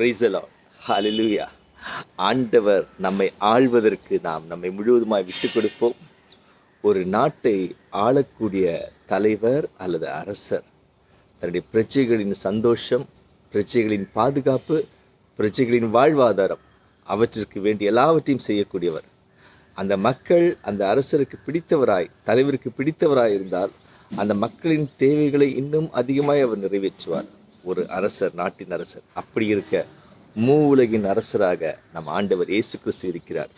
பிரைசலா ஹalleluya ஆண்டவர் நம்மை ஆள்வதற்கு நாம் நம்மை முழுவதுமாய் விட்டு கொடுப்போம். ஒரு நாட்டை ஆளக்கூடிய தலைவர் அல்லது அரசர் தன்னுடைய பிரச்சைகளின் சந்தோஷம் பிரச்சைகளின் பாதுகாப்பு பிரச்சைகளின் வாழ்வாதாரம் அவற்றிற்கு வேண்டிய எல்லாவற்றையும் செய்யக்கூடியவர். அந்த மக்கள் அந்த அரசருக்கு பிடித்தவராய் தலைவருக்கு பிடித்தவராய் இருந்தால் அந்த மக்களின் தேவைகளை இன்னும் அதிகமாய் அவர் நிறைவேற்றுவார். ஒரு அரசர் நாட்டின் அரசர். அப்படி இருக்க மூ உலகின் அரசராக நம் ஆண்டவர் இயேசு கிறிஸ்து இருக்கிறார்.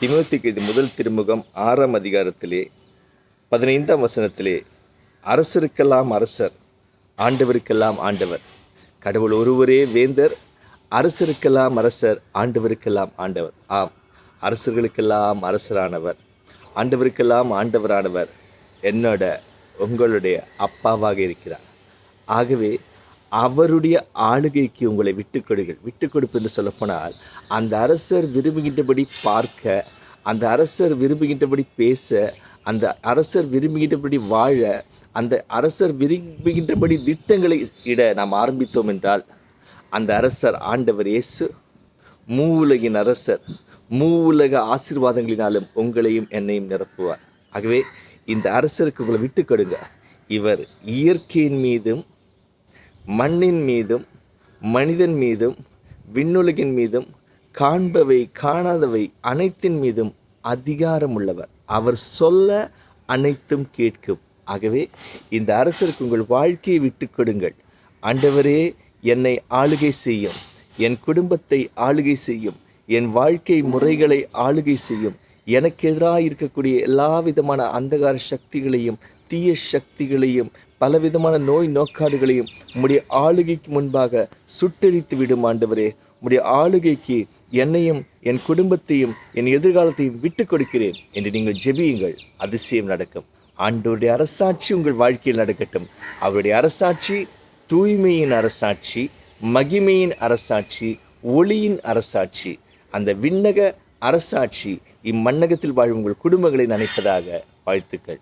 திமுத்திக்கு இது முதல் திருமுகம் ஆறாம் அதிகாரத்திலே பதினைந்தாம் வசனத்திலே அரசருக்கெல்லாம் அரசர் ஆண்டவருக்கெல்லாம் ஆண்டவர். கடவுள் ஒருவரே வேந்தர் அரசருக்கெல்லாம் அரசர் ஆண்டவருக்கெல்லாம் ஆண்டவர். ஆம் அரசர்களுக்கெல்லாம் அரசரானவர் ஆண்டவருக்கெல்லாம் ஆண்டவரானவர் என்னோட உங்களுடைய அப்பாவாக இருக்கிறார். ஆகவே அவருடைய ஆளுகைக்கு உங்களை விட்டுக்கொடுங்கள் கொடுங்கள். விட்டுக் கொடுப்பு என்று சொல்லப்போனால் அந்த அரசர் விரும்புகின்றபடி பார்க்க அந்த அரசர் விரும்புகின்றபடி பேச அந்த அரசர் விரும்புகின்றபடி வாழ அந்த அரசர் விரும்புகின்றபடி திட்டங்களை இட நாம் ஆரம்பித்தோம் என்றால் அந்த அரசர் ஆண்டவர் இயேசு மூவுலகின் அரசர் மூவுலக ஆசீர்வாதங்களினாலும் உங்களையும் என்னையும் நிரப்புவார். ஆகவே இந்த அரசருக்கு உங்களை விட்டு கொடுங்க. இவர் இயற்கையின் மீதும் மண்ணின் மீதும் மனிதன் மீதும் விண்ணுலகின் மீதும் காண்பவை காணாதவை அனைத்தின் மீதும் அதிகாரம் உள்ளவர் அவர் சொல்ல அனைத்தும் கேட்கும். ஆகவே இந்த அரசருக்கு உங்கள் வாழ்க்கையை விட்டு கொடுங்கள். ஆண்டவரே என்னை ஆளுகை செய்யும். என் குடும்பத்தை ஆளுகை செய்யும். என் வாழ்க்கை முறைகளை ஆளுகை செய்யும். எனக்கு எதிராக இருக்கக்கூடிய எல்லா விதமான அந்தகார சக்திகளையும் தீய சக்திகளையும் பலவிதமான நோய் நோக்காடுகளையும் உம்முடைய ஆளுகைக்கு முன்பாக சுட்டெரித்து விடும் ஆண்டவரே. உம்முடைய ஆளுகைக்கு என்னையும் என் குடும்பத்தையும் என் எதிர்காலத்தையும் விட்டு கொடுக்கிறேன் என்று நீங்கள் ஜெபியுங்கள். அதிசயம் நடக்கும். ஆண்டோருடைய அரசாட்சி உங்கள் வாழ்க்கையில் நடக்கட்டும். அவருடைய அரசாட்சி தூய்மையின் அரசாட்சி மகிமையின் அரசாட்சி ஒளியின் அரசாட்சி. அந்த விண்ணக அரசாட்சி இம்மண்ணகத்தில் வாழும் உங்கள் குடும்பங்களை நினைப்பதாக வாழ்த்துக்கள்.